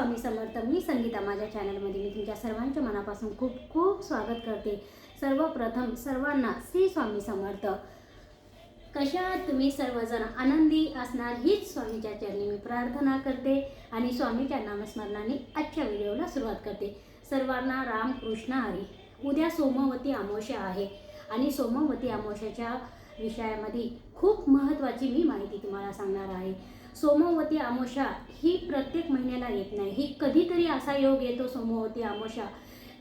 स्वामी समर्थ. मी संगीता. माझ्या चॅनलमध्ये मी तुमच्या सर्वांच्या मनापासून खूप खूप स्वागत करते. सर्वप्रथम सर्वांना श्री स्वामी समर्थ. कशा तुम्ही सर्वजण आनंदी असणार हीच स्वामीच्या चरणी मी प्रार्थना करते आणि स्वामीच्या नामस्मरणाने आजच्या व्हिडिओला सुरुवात करते. सर्वांना राम कृष्ण हरी. उद्या सोमवती अमावस्या आहे आणि सोमवती अमावस्याच्या विषयामध्ये खूप महत्त्वाची मी माहिती तुम्हाला सांगणार आहे. सोमवती अमावस्या ही प्रत्येक महिन्याला येत नाही. ही कधीतरी असा योग येतो सोमवती अमावस्या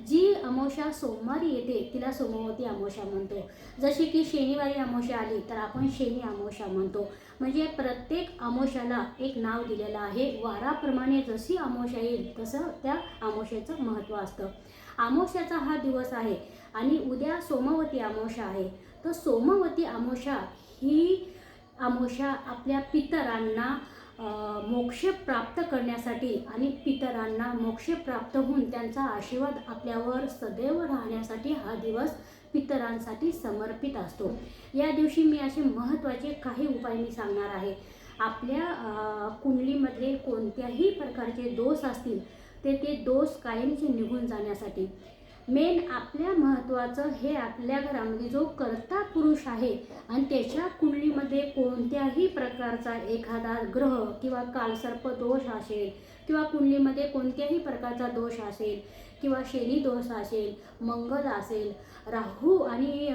जी अमावस्या सोमवारी येते तिला सोमवती अमावस्या म्हणतो. जशी की शनिवारी अमावस्या आली तर आपण शनी अमावस्या म्हणतो. म्हणजे प्रत्येक अमावस्याला एक नाव दिलेलं आहे. वाराप्रमाणे जशी अमावस्या येईल तसं त्या अमावस्याचं महत्त्व असतं. अमावस्याचा हा दिवस आहे आणि उद्या सोमवती अमावस्या आहे. तर सोमवती अमोशा ही आमोशा आपल्या पितरांना मोक्ष प्राप्त करण्यासाठी आणि पितरांना मोक्ष प्राप्त होऊन त्यांचा आशीर्वाद आपल्यावर सदैव राहण्यासाठी हा दिवस पितरांसाठी समर्पित असतो. या दिवशी मी असे महत्त्वाचे काही उपाय मी सांगणार आहे. आपल्या कुंडलीमध्ये कोणत्याही प्रकारचे दोष असतील ते ते दोष कायमचे निघून जाण्यासाठी मेन आपल्या महत्त्वाचं हे आपल्या घरामध्ये जो कर्ता पुरुष आहे आणि त्याच्या कुंडलीमध्ये कोणत्याही प्रकारचा एखादा ग्रह किंवा कालसर्प दोष असेल किंवा कुंडलीमध्ये कोणत्याही प्रकारचा दोष असेल किंवा शनी दोष असेल मंगल असेल राहू आणि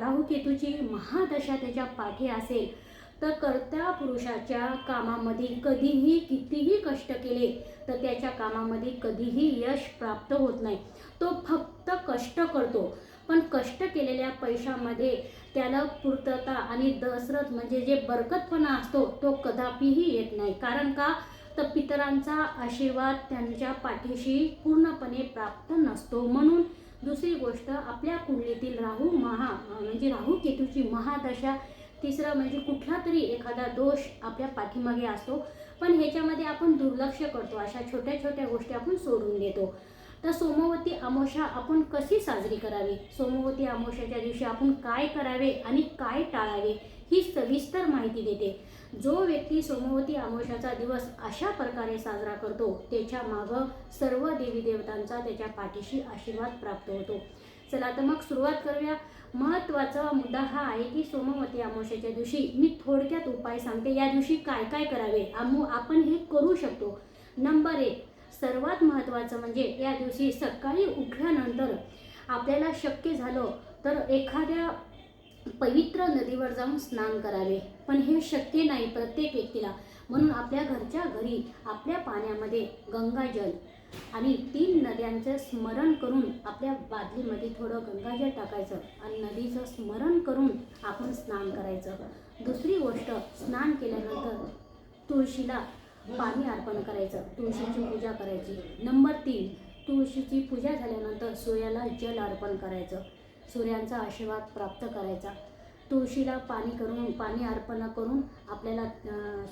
राहू केतूची महादशा त्याच्या पाठी असेल तर कर्त्या पुरुषाच्या कामामध्ये कधीही कितीही कष्ट केले तर त्याच्या कामामध्ये कधीही यश प्राप्त होत नाही. तो फक्त कष्ट करतो. पण कष्ट केलेल्या पैशामध्ये त्याला पूर्तता आणि दसरथ म्हणजे जे बरकतपणा असतो तो कदापिही येत नाही. कारण का? तर पितरांचा आशीर्वाद त्यांच्या पाठीशी पूर्णपणे प्राप्त नसतो. म्हणून दुसरी गोष्ट आपल्या कुंडलीतील राहू महा म्हणजे राहू केतूची महादशा तिसरं म्हणजे कुठला तरी एखादा दोष आपल्या पाठीमागे असतो. पण ह्याच्यामध्ये आपण दुर्लक्ष करतो. अशा छोट्या छोट्या गोष्टी आपण सोडून देतो. तर सोमवती अमावस्या आपण कशी साजरी करावी? सोमवती अमावस्याच्या दिवशी आपण काय करावे आणि काय टाळावे ही सविस्तर माहिती देते. जो व्यक्ती सोमवती अमावस्याचा दिवस अशा प्रकारे साजरा करतो त्याच्या मागं सर्व देवी देवतांचा त्याच्या पाठीशी आशीर्वाद प्राप्त होतो. चला तर मग सुरुवात करूया. महत्त्वाचा मुद्दा हा आहे की सोमवती अमावस्याच्या दिवशी मी थोडक्यात उपाय सांगते. या दिवशी काय काय करावे? आमो आपण हे करू शकतो. नंबर एक सर्वात महत्त्वाचं म्हणजे या दिवशी सकाळी उठल्यानंतर आपल्याला शक्य झालं तर एखाद्या पवित्र नदीवर जाऊन स्नान करावे. पण हे शक्य नाही प्रत्येक व्यक्तीला. म्हणून आपल्या घरच्या घरी आपल्या पाण्यामध्ये गंगाजल आणि तीन नद्यांचं स्मरण करून आपल्या बादलीमध्ये थोडं गंगाजल टाकायचं आणि नदीचं स्मरण करून आपण स्नान करायचं. दुसरी गोष्ट स्नान केल्यानंतर तुळशीला पाणी अर्पण करायचं तुळशीची पूजा करायची. नंबर तीन तुळशीची पूजा झाल्यानंतर सूर्याला जल अर्पण करायचं. सूर्यांचा आशीर्वाद प्राप्त करायचा. तुळशीला पाणी करून पाणी अर्पण करून आपल्याला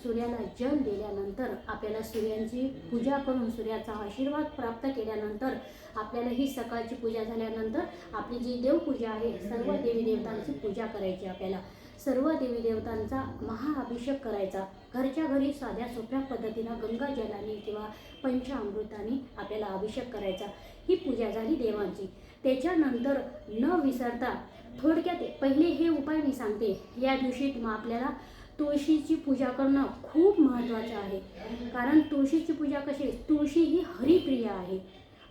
सूर्याला जल दिल्यानंतर आपल्याला सूर्यांची पूजा करून सूर्याचा आशीर्वाद प्राप्त केल्यानंतर आपल्याला ही सकाळची पूजा झाल्यानंतर आपली जी देवपूजा आहे सर्व देवी देवतांची पूजा करायची आपल्याला. सर्व देवी देवतांचा महाअभिषेक करायचा. घरच्या घरी साध्या सोप्या पद्धतीनं गंगाजलाने किंवा पंचामृताने आपल्याला अभिषेक करायचा. ही पूजा झाली देवांची. त्याच्यानंतर न विसरता थोडक्यात पहिले हे उपाय मी सांगते. या दिवशी मग आपल्याला तुळशीची पूजा करणं खूप महत्त्वाचं आहे. कारण तुळशीची पूजा कशी आहे? तुळशी ही हरिप्रिय आहे.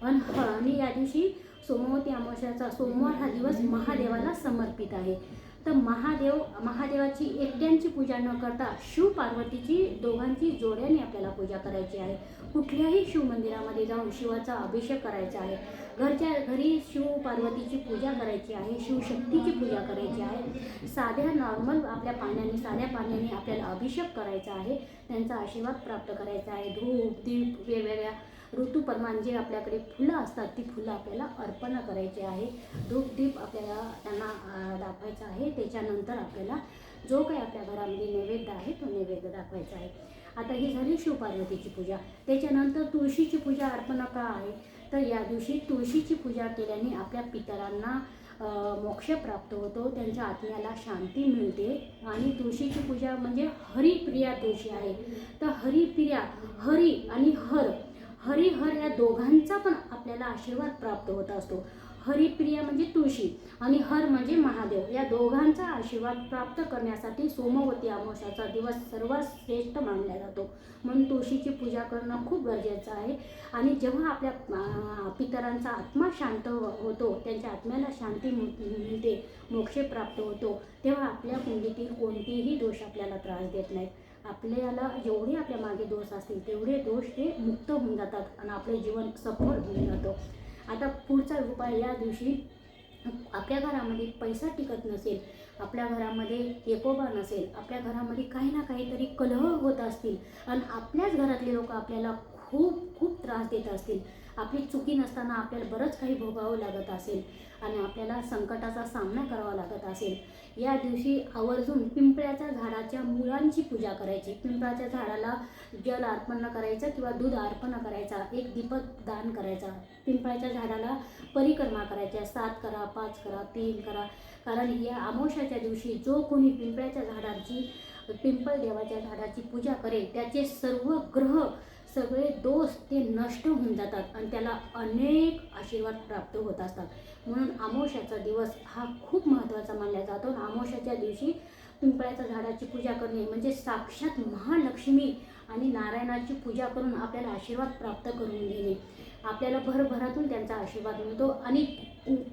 अन आणि या दिवशी सोमवती अमावस्याचा सोमवार हा दिवस महादेवाला समर्पित आहे. तर महादेव महादेवाची एकट्यांची पूजा न करता शिव पार्वतीची दोघांची जोड्याने आपल्याला पूजा करायची आहे. कुठल्याही शिव मंदिरामध्ये जाऊन शिवाचा अभिषेक करायचा आहे. घरच्या घरी शिव पार्वतीची पूजा करायची आहे शिवशक्तीची पूजा करायची आहे. साध्या नॉर्मल आपल्या पाण्याने साध्या पाण्याने आपल्याला अभिषेक करायचा आहे. त्यांचा आशीर्वाद प्राप्त करायचा आहे. धूप दीप वेगवेगळ्या ऋतूप्रमाण जे आपल्याकडे फुलं असतात ती फुलं आपल्याला अर्पण करायची आहे. धूप दीप आपल्याला त्यांना दाखवायचा आहे. त्याच्यानंतर आपल्याला जो काही आपल्या घरामध्ये नैवेद्य आहे तो नैवेद्य दाखवायचा आहे. आता ही झाली शिवपार्वतीची पूजा. त्याच्यानंतर तुळशीची पूजा अर्पण का आहे? तर या दिवशी तुळशीची पूजा केल्याने आपल्या पितरांना मोक्ष प्राप्त होतो. त्यांच्या आत्म्याला शांती मिळते. आणि तुळशीची पूजा म्हणजे हरिप्रिया तुळशी आहे. तर हरिप्रिया हरी आणि हर हरिहर या दोघांचा पण आपल्याला आशीर्वाद प्राप्त होत असतो. हरिप्रिया म्हणजे तुळशी आणि हर म्हणजे महादेव. या दोघांचा आशीर्वाद प्राप्त करण्यासाठी सोमवती अमावस्याचा दिवस सर्वात श्रेष्ठ मानला जातो. म्हणून तुळशीची पूजा करणं खूप गरजेचं आहे. आणि जेव्हा आपल्या पितरांचा आत्मा शांत हो, होतो त्यांच्या आत्म्याला शांती मिळते मोक्ष प्राप्त होतो तेव्हा आपल्या कुंडीतील कोणतेही दोष आपल्याला त्रास देत नाहीत. आपल्याला जेवढे आपल्या मागे दोष असतील तेवढे दोष ते मुक्त होऊन जातात आणि आपलं जीवन सफल होऊन जातं. आता पुढचा उपाय या दिवशी आपल्या घरामध्ये पैसा टिकत नसेल आपल्या घरामध्ये एकोबा नसेल आपल्या घरामध्ये काही ना काहीतरी कलह होत असतील आणि आपल्याच घरातले लोक आपल्याला खूप खूप त्रास देत असतील आपली चुकी नसताना आपल्याला बरंच काही भोगावं लागत असेल आणि आपल्याला संकटाचा सामना करावा लागत असेल. या दिवशी आवर्जून पिंपळ्याच्या झाडाच्या मुळांची पूजा करायची. पिंपळाच्या झाडाला जल अर्पण करायचं किंवा दूध अर्पण करायचा एक दीपक दान करायचा. पिंपळाच्या झाडाला परिक्रमा करायच्या. सात करा पाच करा तीन करा. कारण या अमावस्याच्या दिवशी जो कोणी पिंपळाच्या झाडाची पिंपळ देवाच्या झाडाची पूजा करेल त्याचे सर्व ग्रह सगळे दोष ते नष्ट होऊन जातात आणि त्याला अनेक आशीर्वाद प्राप्त होत असतात. म्हणून आमोशाचा दिवस हा खूप महत्त्वाचा मानला जातो आणि अमावस्याच्या दिवशी पिंपळाच्या झाडाची पूजा करणे म्हणजे साक्षात महालक्ष्मी आणि नारायणाची पूजा करून आपल्याला आशीर्वाद प्राप्त करून घेणे. आपल्याला भरभरातून त्यांचा आशीर्वाद मिळतो आणि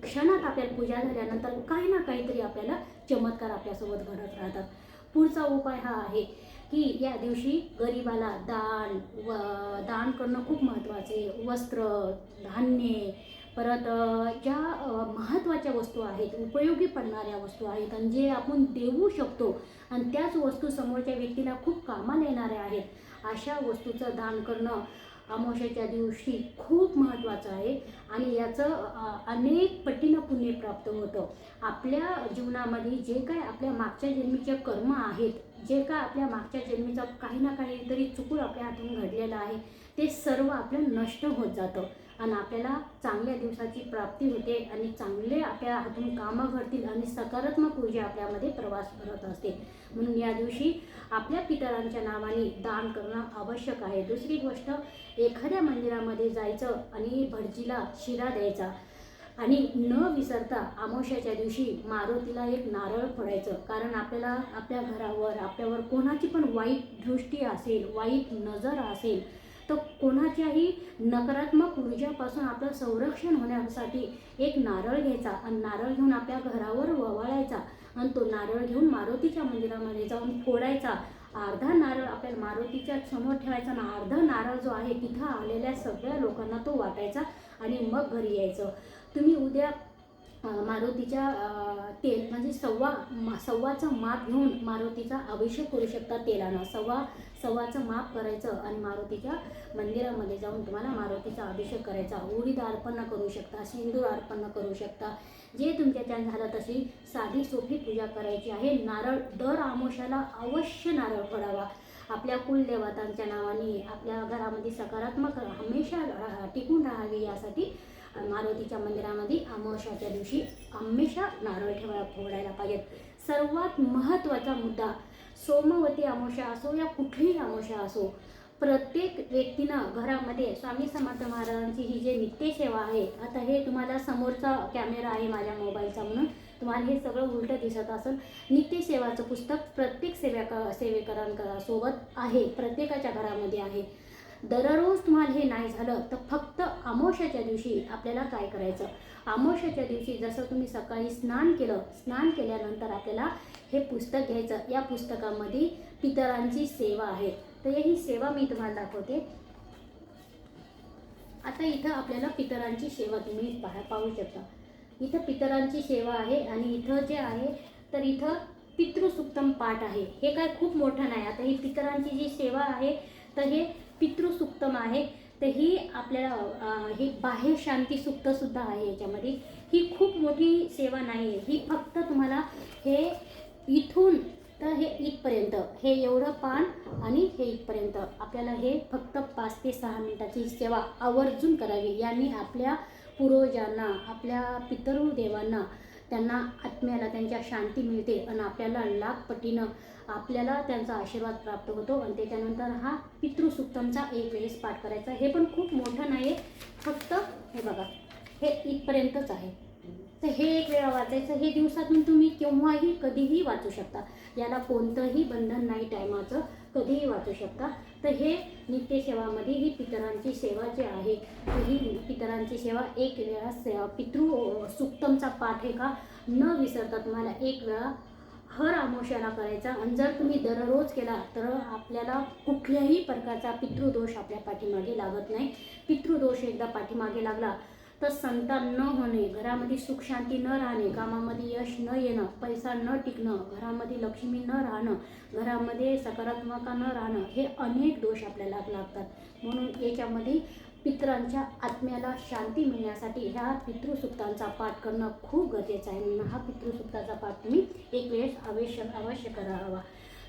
क्षणात आपल्याला पूजा झाल्यानंतर काही ना काहीतरी आपल्याला चमत्कार आपल्यासोबत घडत राहतात. पुढचा उपाय हा आहे की या दिवशी गरिबाला दान व दान करणं खूप महत्त्वाचे. आहे वस्त्र धान्य परत ज्या महत्त्वाच्या वस्तू आहेत उपयोगी पडणाऱ्या वस्तू आहेत आणि जे आपण देऊ शकतो आणि त्याच वस्तू समोरच्या व्यक्तीला खूप कामाला येणाऱ्या आहेत अशा वस्तूचं दान करणं अमावश्याच्या दिवशी खूप महत्त्वाचं आहे आणि याचं अनेक पटीनं पुण्य प्राप्त होतं. आपल्या जीवनामध्ये जे काय आपल्या मागच्या जन्मीचे कर्म आहेत जे काय आपल्या मागच्या जन्मीचा काही ना काहीतरी चुकून आपल्या हातून घडलेलं आहे ते सर्व आपलं नष्ट होत जातं. आणि आपल्याला चांगल्या दिवसाची प्राप्ती होते आणि चांगले आपल्या हातून कामं घडतील आणि सकारात्मक ऊर्जा आपल्यामध्ये प्रवास करत असते. म्हणून या दिवशी आपल्या पितरांच्या नावाने दान करणं आवश्यक आहे. दुसरी गोष्ट एखाद्या मंदिरामध्ये जायचं आणि भटजीला शिरा द्यायचा. आणि न विसरता अमावस्याच्या दिवशी मारुतीला एक नारळ फोडायचं. कारण आपल्याला आपल्या घरावर आपल्यावर कोणाची पण वाईट दृष्टी असेल वाईट नजर असेल तर कोणाच्याही नकारात्मक ऊर्जापासून आपलं संरक्षण होण्यासाठी एक नारळ घ्यायचा आणि नारळ घेऊन आपल्या घरावर ववाळायचा. आणि तो नारळ घेऊन मारुतीच्या मंदिरामध्ये जाऊन फोडायचा. अर्धा नारळ आपल्याला मारुतीच्या समोर ठेवायचा ना अर्धा नारळ जो आहे तिथं आलेल्या सगळ्या लोकांना तो वाटायचा आणि मग घरी यायचं. तुम्ही उद्या मारुतीच्या तेल म्हणजे सव्वा मा सव्वाचं माप घेऊन मारुतीचा अभिषेक करू शकता तेलानं. सव्वा सव्वाचं माप करायचं आणि मारुतीच्या मंदिरामध्ये जाऊन तुम्हाला मारुतीचा अभिषेक करायचा. उडीद अर्पण करू शकता सिंदूर अर्पण करू शकता. जे तुमच्याच्यान झालं तशी साधी सोपी पूजा करायची आहे. नारळ दर आमोशाला अवश्य नारळ पडावा. आपल्या कुलदेवतांच्या नावाने आपल्या घरामध्ये सकारात्मक हमेशा टिकून राहावी यासाठी मारुतीच्या मंदिरामध्ये अमावश्याच्या दिवशी हमेशा नारळ ठेवा फोडायला पाहिजेत. सर्वात महत्त्वाचा मुद्दा सोमवती अमावस्या असो या कुठलीही अमावस्या असो प्रत्येक व्यक्तीनं घरामध्ये स्वामी समर्थ महाराजांची ही जे नित्यसेवा आहे आता हे तुम्हाला समोरचा कॅमेरा आहे माझ्या मोबाईलचा म्हणून तुम्हाला हे सगळं उलटं दिसत असेल. नित्यसेवाचं पुस्तक प्रत्येक सेवका सेवेकरांसोबत आहे प्रत्येकाच्या घरामध्ये आहे. दररोज तुम्हाला हे नाही झालं तर फक्त आमोशाच्या दिवशी आपल्याला काय करायचं? आमोशाच्या दिवशी जसं तुम्ही सकाळी स्नान केलं स्नान केल्यानंतर आपल्याला हे पुस्तक घ्यायचं. या पुस्तकामध्ये पितरांची सेवा आहे. तर ही सेवा मी तुम्हाला दाखवते. आता इथं आपल्याला पितरांची सेवा तुम्ही पाहा पाहू शकता. इथं पितरांची सेवा आहे आणि इथं जे आहे तर इथं पितृसुक्तम पाठ आहे. हे काय खूप मोठं नाही. आता ही पितरांची जी सेवा आहे तर हे पितृसुक्तम आहे. तर ही आपल्याला हे ही बाह्य शांती सुक्तसुद्धा आहे याच्यामध्ये. ही खूप मोठी सेवा नाही आहे. ही फक्त तुम्हाला हे इथून तर हे इथपर्यंत हे एवढं पान आणि हे इथपर्यंत. आपल्याला हे फक्त पाच ते सहा मिनिटाची सेवा आवर्जून करावी. यांनी आपल्या पूर्वजांना आपल्या पितृदेवांना त्यांना आत्म्याला त्यांच्या शांती मिळते आणि आपल्याला लाखपटीनं आपल्याला त्यांचा आशीर्वाद प्राप्त होतो. आणि त्याच्यानंतर हा पितृसुक्तमचा एक वेळेस पाठ करायचा. हे पण खूप मोठं नाही आहे फक्त हे बघा हे इथपर्यंतच आहे. तर हे एक वेळा वाचायचं. हे दिवसातून तुम्ही केव्हाही कधीही वाचू शकता. याला कोणतंही बंधन नाही टायमाचं. कधीही वाचू शकता. तर हे नित्यसेवामध्ये ही पितरांची सेवा जी आहे तर ही पितरांची सेवा एक वेळा से पितृ सुक्तमचा पाठ आहे का? न विसरता तुम्हाला एक वेळा हर आमोशाला करायचा. आणि जर तुम्ही दररोज केला तर आपल्याला कुठल्याही प्रकारचा पितृदोष आपल्या पाठीमागे लागत नाही. पितृदोष एकदा पाठीमागे लागला तर संतान न होणे घरामध्ये सुख शांती न राहणे कामामध्ये यश न येणं पैसा न टिकणं घरामध्ये लक्ष्मी न राहणं घरामध्ये सकारात्मकता न राहणं हे अनेक दोष आपल्याला लागतात. म्हणून याच्यामध्ये पितरांच्या आत्म्याला शांती मिळण्यासाठी ह्या पितृसुक्तांचा पाठ करणं खूप गरजेचं आहे. म्हणून हा पितृसुक्ताचा पाठ तुम्ही एक वेळेस अवश्य अवश्य करावा.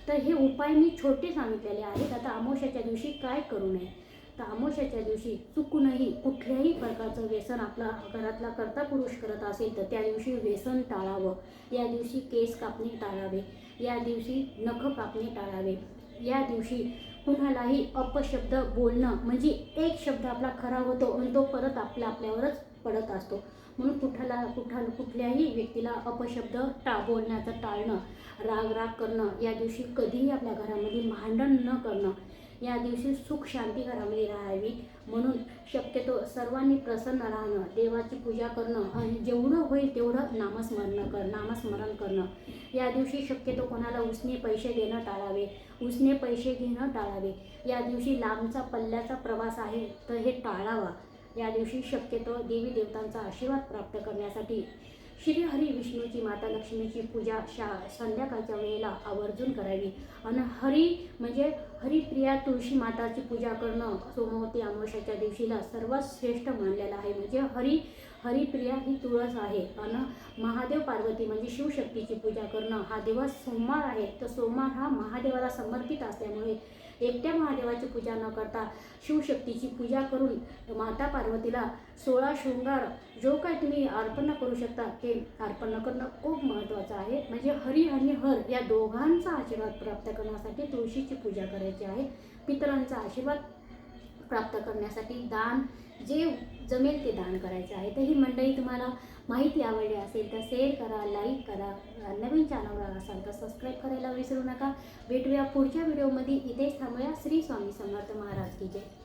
तर हे उपाय मी छोटे सांगितलेले आहेत. आता अमावस्याच्या दिवशी काय करू नये? तर दिवशी चुकूनही कुठल्याही प्रकारचं व्यसन आपला घरातला कर्ता पुरुष करत असेल तर त्या दिवशी व्यसन टाळावं. या दिवशी केस कापणे टाळावे. या दिवशी नख कापणे टाळावे. या दिवशी कुणालाही अपशब्द बोलणं म्हणजे एक शब्द आपला खरा होतो आणि तो परत आपल्या आपल्यावरच पडत असतो. म्हणून कुठाला कुठा कुठल्याही व्यक्तीला अपशब्द टा बोलण्याचं टाळणं राग राग करणं या दिवशी कधीही आपल्या घरामध्ये भांडण न करणं या दिवशी सुख शांती घरामध्ये राहावी. म्हणून शक्यतो सर्वांनी प्रसन्न राहणं देवाची पूजा करणं आणि जेवढं होईल तेवढं नामस्मरण कर नामस्मरण करणं. या दिवशी शक्यतो कोणाला उसने पैसे देणं टाळावे. उसने पैसे घेणं टाळावे. या दिवशी लांबचा पल्ल्याचा प्रवास आहे तर हे टाळावा. या दिवशी शक्यतो देवी देवतांचा आशीर्वाद प्राप्त करण्यासाठी श्री हरी विष्णूची माता लक्ष्मीची पूजा शा संध्याकाळच्या वेळेला आवर्जून करावी. आणि हरी म्हणजे हरिप्रिया तुळशी माताची पूजा करणं सोमवती अमावस्याच्या दिवशीला सर्वात श्रेष्ठ मानलेलं आहे. म्हणजे हरी हरिप्रिया ही तुळस आहे आणि महादेव पार्वती म्हणजे शिवशक्तीची पूजा करणं हा दिवस सोमवार आहे. तर सोमवार हा महादेवाला समर्पित असल्यामुळे एकट्या महादेवाची पूजा न करता शिवशक्तीची पूजा करून माता पार्वतीला सोळा शृंगार जो काय तुम्ही अर्पण करू शकता ते अर्पण करणं खूप महत्त्वाचं आहे. म्हणजे हरी आणि हर या दोघांचा आशीर्वाद प्राप्त करण्यासाठी तुळशीची पूजा करायची आहे. पितरांचा आशीर्वाद प्राप्त करण्यासाठी दान जे जमेल ते दान करायचं आहे. तर ही मंडळी तुम्हाला माहिती आवडली असेल तर शेअर करा लाईक करा. नवीन चॅनलवर असाल तर सबस्क्राईब करायला विसरू नका. भेटूया पुढच्या व्हिडिओमध्ये इथेच थांबूया. श्री स्वामी समर्थ महाराज की जय.